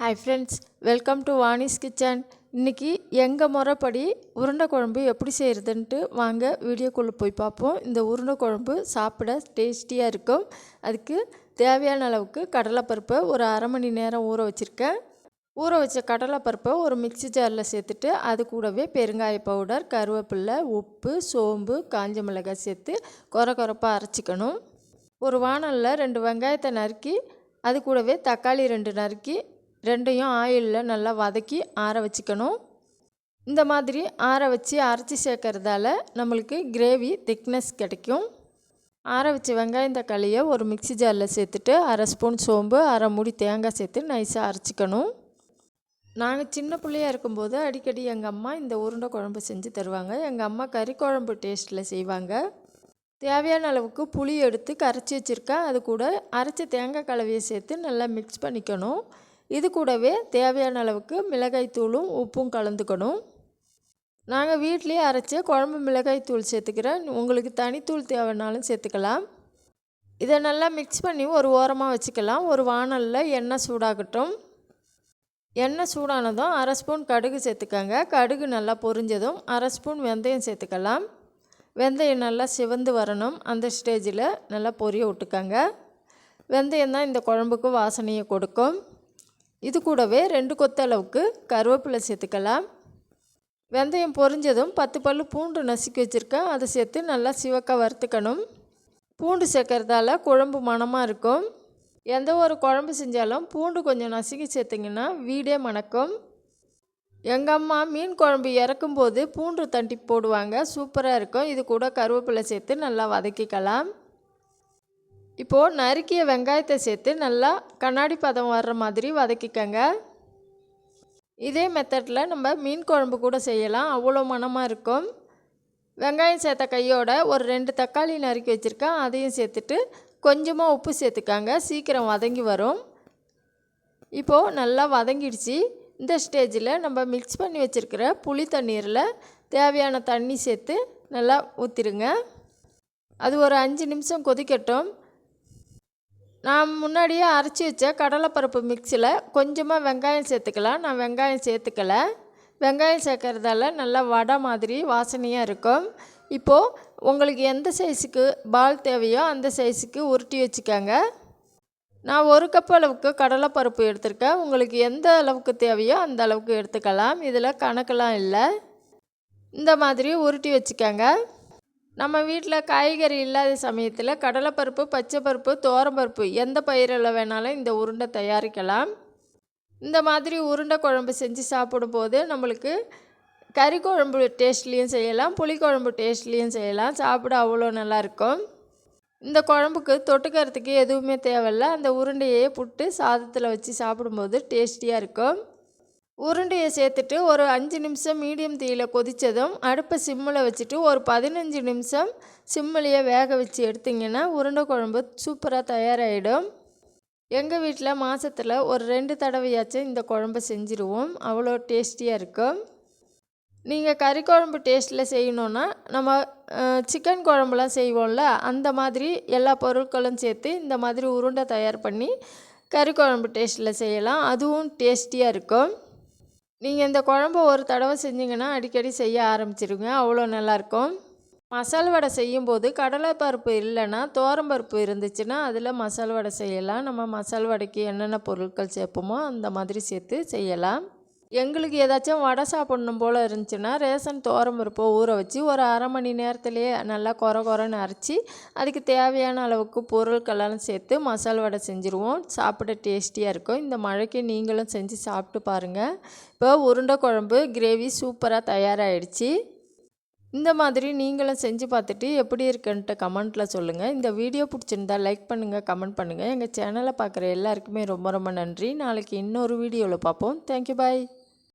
Hi friends welcome to Vani's kitchen இன்றைக்கி எங்கள் முறைப்படி உருண்டை குழம்பு எப்படி செய்கிறதுன்ட்டு வாங்க வீடியோக்குள்ளே போய் பார்ப்போம். இந்த உருண்டை குழம்பு சாப்பிட டேஸ்டியாக இருக்கும். அதுக்கு தேவையான அளவுக்கு கடலைப்பருப்பை ஒரு அரை மணி நேரம் ஊற வச்சுருக்கேன். ஊற வச்ச கடலைப்பருப்பை ஒரு மிக்ஸி ஜாரில் சேர்த்துட்டு அது கூடவே பெருங்காய பவுடர் கருவேப்பில்லை உப்பு சோம்பு காஞ்ச மிளகாய் சேர்த்து குறை குறைப்பாக அரைச்சிக்கணும். ஒரு வானலில் ரெண்டு வெங்காயத்தை நறுக்கி அது கூடவே தக்காளி ரெண்டு நறுக்கி ரெண்டையும் ஆயிலில் நல்லா வதக்கி ஆற வச்சுக்கணும். இந்த மாதிரி ஆற வச்சு அரைச்சி சேர்க்கறதால நம்மளுக்கு கிரேவி திக்னஸ் கிடைக்கும். ஆற வச்ச வெங்காயம் தக்காளியை ஒரு மிக்ஸி ஜாரில் சேர்த்துட்டு அரை ஸ்பூன் சோம்பு அரை மூடி தேங்காய் சேர்த்து நைஸாக அரைச்சிக்கணும். நாங்கள் சின்ன பிள்ளையாக இருக்கும்போது அடிக்கடி எங்கள் அம்மா இந்த உருண்டை குழம்பு செஞ்சு தருவாங்க. எங்கள் அம்மா கறி குழம்பு டேஸ்ட்டில் செய்வாங்க. தேவையான அளவுக்கு புளி எடுத்து கரைச்சி வச்சுருக்கேன் அது கூட அரைச்ச தேங்காய் கலவையை சேர்த்து நல்லா மிக்ஸ் பண்ணிக்கணும். இது கூடவே தேவையான அளவுக்கு மிளகாய் தூளும் உப்பும் கலந்துக்கணும். நாங்கள் வீட்லேயே அரைச்சி குழம்பு மிளகாய் தூள் சேர்த்துக்கிறேன். உங்களுக்கு தனித்தூள் தேவைனாலும் சேர்த்துக்கலாம். இதை நல்லா மிக்ஸ் பண்ணி ஒரு ஓரமாக வச்சுக்கலாம். ஒரு வானலில் எண்ணெய் சூடாகட்டும். எண்ணெய் சூடானதும் அரை ஸ்பூன் கடுகு சேர்த்துக்கோங்க. கடுகு நல்லா பொரிஞ்சதும் அரை ஸ்பூன் வெந்தயம் சேர்த்துக்கலாம். வெந்தயம் நல்லா சிவந்து வரணும். அந்த ஸ்டேஜில் நல்லா பொரிய விட்டுக்கோங்க. வெந்தயம் தான் இந்த குழம்புக்கு வாசனையை கொடுக்கும். இது கூடவே ரெண்டு கொத்தளவுக்கு கருவேப்பிலை சேர்த்துக்கலாம். வெந்தயம் பொரிஞ்சதும் பத்து பல் பூண்டு நசுக்கி வச்சுருக்கேன். அதை சேர்த்து நல்லா சிவக்க வறுத்துக்கணும். பூண்டு சேர்க்கறதால குழம்பு மணமாக இருக்கும். எந்த ஒரு குழம்பு செஞ்சாலும் பூண்டு கொஞ்சம் நசுக்கி சேர்த்திங்கன்னா வீடே மணக்கும். எங்கள் அம்மா மீன் குழம்பு இறக்கும்போது பூண்டு தண்டி போடுவாங்க. சூப்பராக இருக்கும். இது கூட கருவேப்பிலை சேர்த்து நல்லா வதக்கிக்கலாம். இப்போது நறுக்கிய வெங்காயத்தை சேர்த்து நல்லா கண்ணாடி பதம் வர்ற மாதிரி வதக்கிக்கங்க. இதே மெத்தடில் நம்ம மீன் குழம்பு கூட செய்யலாம். அவ்வளோ மனமாக இருக்கும். வெங்காயம் சேர்த்த கையோட ஒரு ரெண்டு தக்காளி நறுக்கி வச்சுருக்கேன். அதையும் சேர்த்துட்டு கொஞ்சமாக உப்பு சேர்த்துக்காங்க. சீக்கிரம் வதங்கி வரும். இப்போது நல்லா வதங்கிடுச்சு. இந்த ஸ்டேஜில் நம்ம மிக்ஸ் பண்ணி வச்சுருக்கிற புளி தண்ணீரில் தேவையான தண்ணி சேர்த்து நல்லா ஊற்றிடுங்க அது ஒரு அஞ்சு நிமிஷம் கொதிக்கட்டும். நான் முன்னாடியே அரைச்சி வச்ச கடலைப்பருப்பு மிக்சியில் கொஞ்சமாக வெங்காயம் சேர்த்துக்கலாம். நான் வெங்காயம் சேர்த்துக்கலை. வெங்காயம் சேர்க்கறதால நல்லா வடை மாதிரி வாசனையாக இருக்கும். இப்போது உங்களுக்கு எந்த சைஸுக்கு பால் தேவையோ அந்த சைஸுக்கு உருட்டி வச்சுக்கோங்க. நான் ஒரு கப் அளவுக்கு கடலைப்பருப்பு எடுத்திருக்கேன். உங்களுக்கு எந்த அளவுக்கு தேவையோ அந்த அளவுக்கு எடுத்துக்கலாம். இதில் கணக்கெலாம் இல்லை. இந்த மாதிரி உருட்டி வச்சுக்கோங்க. நம்ம வீட்டில் காய்கறி இல்லாத சமயத்தில் கடலைப்பருப்பு பச்சைப்பருப்பு தோரம்பருப்பு எந்த பயிரில் வேணாலும் இந்த உருண்டை தயாரிக்கலாம். இந்த மாதிரி உருண்டை குழம்பு செஞ்சு சாப்பிடும்போது நம்மளுக்கு கறி குழம்பு டேஸ்ட்லேயும் செய்யலாம் புளிக்குழம்பு டேஸ்ட்லேயும் செய்யலாம் சாப்பிட அவ்வளோ நல்லாயிருக்கும் இந்த குழம்புக்கு தொட்டுக்கிறதுக்கு எதுவுமே தேவையில்ல. அந்த உருண்டையே புட்டு சாதத்தில் வச்சு சாப்பிடும்போது டேஸ்டியாக இருக்கும். உருண்டையை சேர்த்துட்டு ஒரு அஞ்சு நிமிஷம் மீடியம் தீயில் கொதித்ததும் அடுப்பை சிம்மில் வச்சுட்டு ஒரு பதினஞ்சு நிமிஷம் சிம்மிலேயே வேக வச்சு எடுத்திங்கன்னா உருண்டை குழம்பு சூப்பராக தயாராகிடும் எங்கள் வீட்டில் மாதத்தில் ஒரு ரெண்டு தடவையாச்சும் இந்த குழம்பு செஞ்சுருவோம். அவ்வளோ டேஸ்டியாக இருக்கும். நீங்கள் கறி குழம்பு டேஸ்ட்டில் செய்யணுன்னா நம்ம சிக்கன் குழம்புலாம் செய்வோம்ல அந்த மாதிரி எல்லா பொருட்களும் சேர்த்து இந்த மாதிரி உருண்டை தயார் பண்ணி கறி குழம்பு டேஸ்ட்டில் செய்யலாம். அதுவும் டேஸ்டியாக இருக்கும். நீங்கள் இந்த குழம்பு ஒரு தடவை செஞ்சிங்கன்னா அடிக்கடி செய்ய ஆரம்பிச்சிருங்க. அவ்வளோ நல்லாயிருக்கும். மசால் வடை செய்யும்போது கடலைப்பருப்பு இல்லைன்னா தோரம்பருப்பு இருந்துச்சுன்னா அதில் மசால் வடை செய்யலாம். நம்ம மசால் வடைக்கு என்னென்ன பொருட்கள் சேர்ப்போமோ அந்த மாதிரி சேர்த்து செய்யலாம். எங்களுக்கு ஏதாச்சும் வடை சாப்பிட்ணும் போல் இருந்துச்சுன்னா ரேஷன் பருப்பை ஊற வச்சு ஒரு அரை மணி நேரத்துலேயே நல்லா குறை குறைன்னு அரைச்சி அதுக்கு தேவையான அளவுக்கு பொருட்களெல்லாம் சேர்த்து மசால் வடை செஞ்சுருவோம். சாப்பிட டேஸ்டியாக இருக்கும். இந்த மழைக்கு நீங்களும் செஞ்சு சாப்பிட்டு பாருங்கள் இப்போ உருண்டை குழம்பு கிரேவி சூப்பராக தயாராகிடுச்சு இந்த மாதிரி நீங்களும் செஞ்சு பார்த்துட்டு எப்படி இருக்குன்ட்டு கமெண்ட்டில் சொல்லுங்கள் இந்த வீடியோ பிடிச்சிருந்தா லைக் பண்ணுங்கள் கமெண்ட் பண்ணுங்கள் எங்கள் சேனலை பார்க்குற எல்லாருக்குமே ரொம்ப ரொம்ப நன்றி. நாளைக்கு இன்னொரு வீடியோவில் பார்ப்போம். Thank you bye